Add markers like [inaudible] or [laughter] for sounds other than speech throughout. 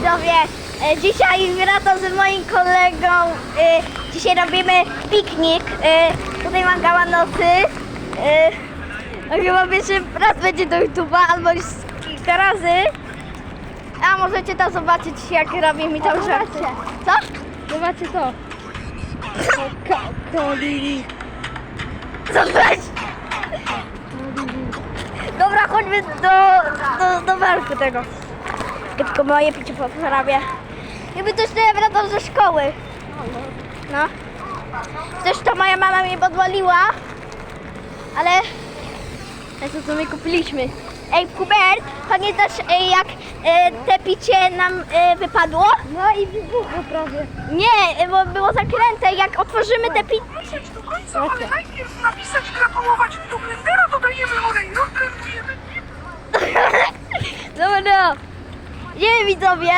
widzowie, e, dzisiaj wracam z moim kolegą. E, dzisiaj robimy piknik. E, tutaj mam gałanosy. No chyba pierwszy raz będzie do YouTube'a, albo już kilka razy. A możecie tam zobaczyć, jak robimy tą rzeczy. Co? Zobaczcie to. Kolili. Zobacz! Dobra, chodźmy do, do, do barku tego. Tylko moje picie poprawię. Jakby też to ja wracam ze szkoły. No. Też to moja mama mnie podwaliła. Ale... To co my kupiliśmy. Ej, Hubert, pamiętasz e, jak e, te picie nam e, wypadło? No i wybuchło prawie. Nie, e, bo było zakręte. Jak otworzymy te picie... napisać do końca, ale najpierw napisać gratulować. Do blendera dodajemy olej, no blendujemy. [laughs] Dobra. Nie widzowie.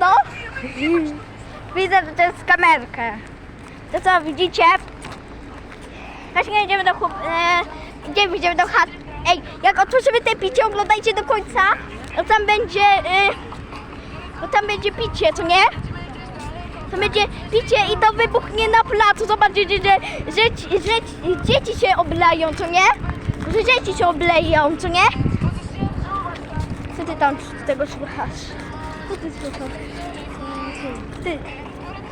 No. Widzę, że to jest kamerkę. To co widzicie? Właśnie idziemy do chłop... E, gdzie idziemy do chat? Ej, jak otworzymy te picie, oglądajcie do końca. No tam będzie... E, no tam będzie picie, co nie? To będzie picie i to wybuchnie na placu. Zobaczcie, że, że, że, że dzieci się obleją, co nie? Że dzieci się obleją, co nie? Co ty tam tego słuchasz? Co ty słyszał? Ty,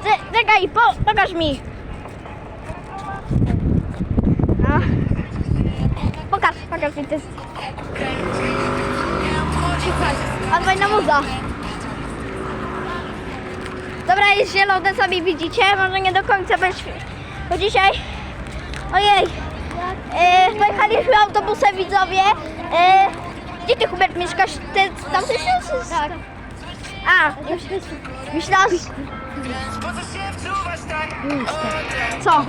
ty, czekaj, po, pokaż mi. No. Pokaż, pokaż mi, to jest... A fajna muza. Dobra, jest zielone, sami widzicie, może nie do końca świe- Bo dzisiaj, ojej, e, pojechaliśmy autobusem widzowie. E, gdzie ty Hubert mieszkasz? Ty tam też jest? Tak. A, myślasz? Co?